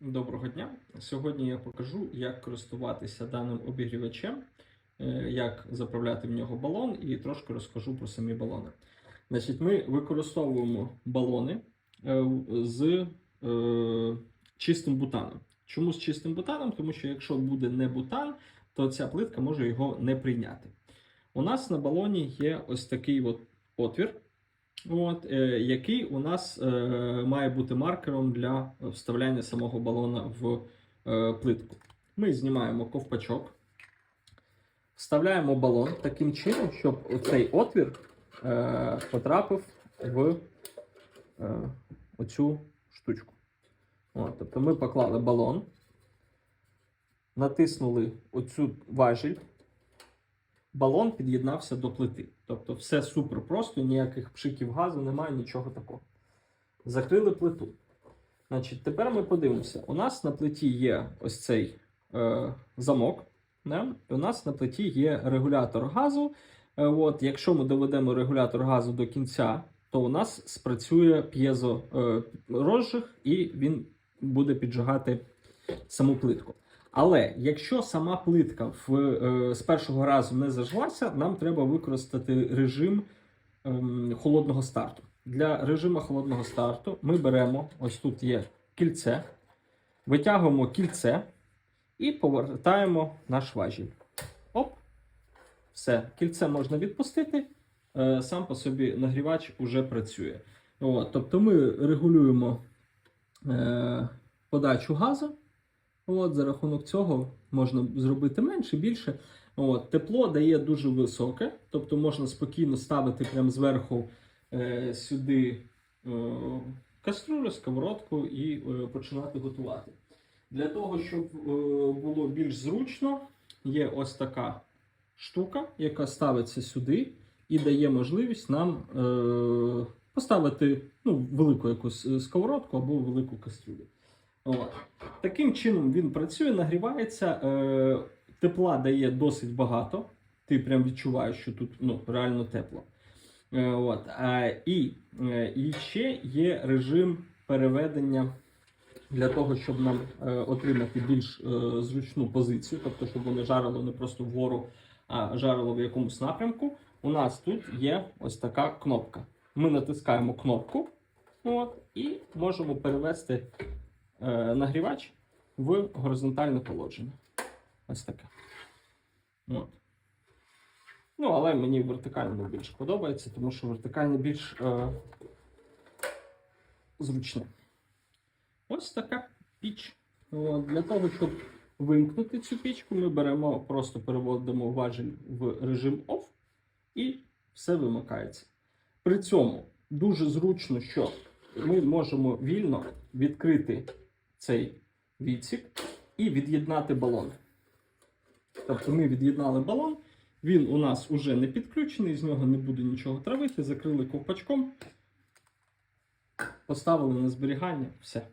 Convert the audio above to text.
Доброго дня. Сьогодні я покажу, як користуватися даним обігрівачем, е, як заправляти в нього балон, і трошки розкажу про самі балони. Значить, ми використовуємо балони е, з е, чистим бутаном. Чому з чистим бутаном? Тому що якщо буде не бутан, то ця плитка може його не прийняти. У нас на балоні є ось такий от отвір. От, е, який у нас е, має бути маркером для вставляння самого балона в е, плитку. Ми знімаємо ковпачок, вставляємо балон таким чином, щоб цей отвір е, потрапив в е, оцю штучку. От, тобто ми поклали балон, натиснули оцю важіль балон під'єднався до плити. Тобто все супер просто, ніяких пшиків газу, немає нічого такого. Закрили плиту. Значить, Тепер ми подивимося. У нас на плиті є ось цей е, замок. Не? І у нас на плиті є регулятор газу. Е, от, якщо ми доведемо регулятор газу до кінця, то у нас спрацює п'єзо е, і він буде піджигати саму плитку. Але якщо сама плитка в, е, з першого разу не зажглася, нам треба використати режим ем, холодного старту. Для режиму холодного старту ми беремо, ось тут є кільце, витягуємо кільце і повертаємо наш важіль. Оп! Все, кільце можна відпустити, е, сам по собі нагрівач вже працює. От, тобто ми регулюємо е, подачу газу. От, За рахунок цього можна зробити менше, більше. От, Тепло дає дуже високе, тобто можна спокійно ставити прямо зверху е, сюди е, каструлю, сковородку і е, починати готувати. Для того, щоб е, було більш зручно, є ось така штука, яка ставиться сюди і дає можливість нам е, поставити ну, велику якусь сковородку або велику кастрюлю. От. Таким чином він працює, нагрівається, е, тепла дає досить багато. Ти прям відчуваєш, що тут ну, реально тепло. Е, от. Е, і, е, і ще є режим переведення для того, щоб нам е, отримати більш е, зручну позицію, тобто, щоб воно жарило не просто вгору, а жарило в якомусь напрямку. У нас тут є ось така кнопка. Ми натискаємо кнопку от, і можемо перевести нагрівач в горизонтальне положення. Ось таке. От. Ну, але мені вертикально більш подобається, тому що вертикальне більш е, зручне. Ось така піч. От. Для того, щоб вимкнути цю пічку, ми беремо, просто переводимо важіль в режим OFF і все вимикається. При цьому дуже зручно, що ми можемо вільно відкрити цей відсік і від'єднати балон. Тобто ми від'єднали балон, він у нас уже не підключений, з нього не буде нічого травити, закрили ковпачком, поставили на зберігання, все.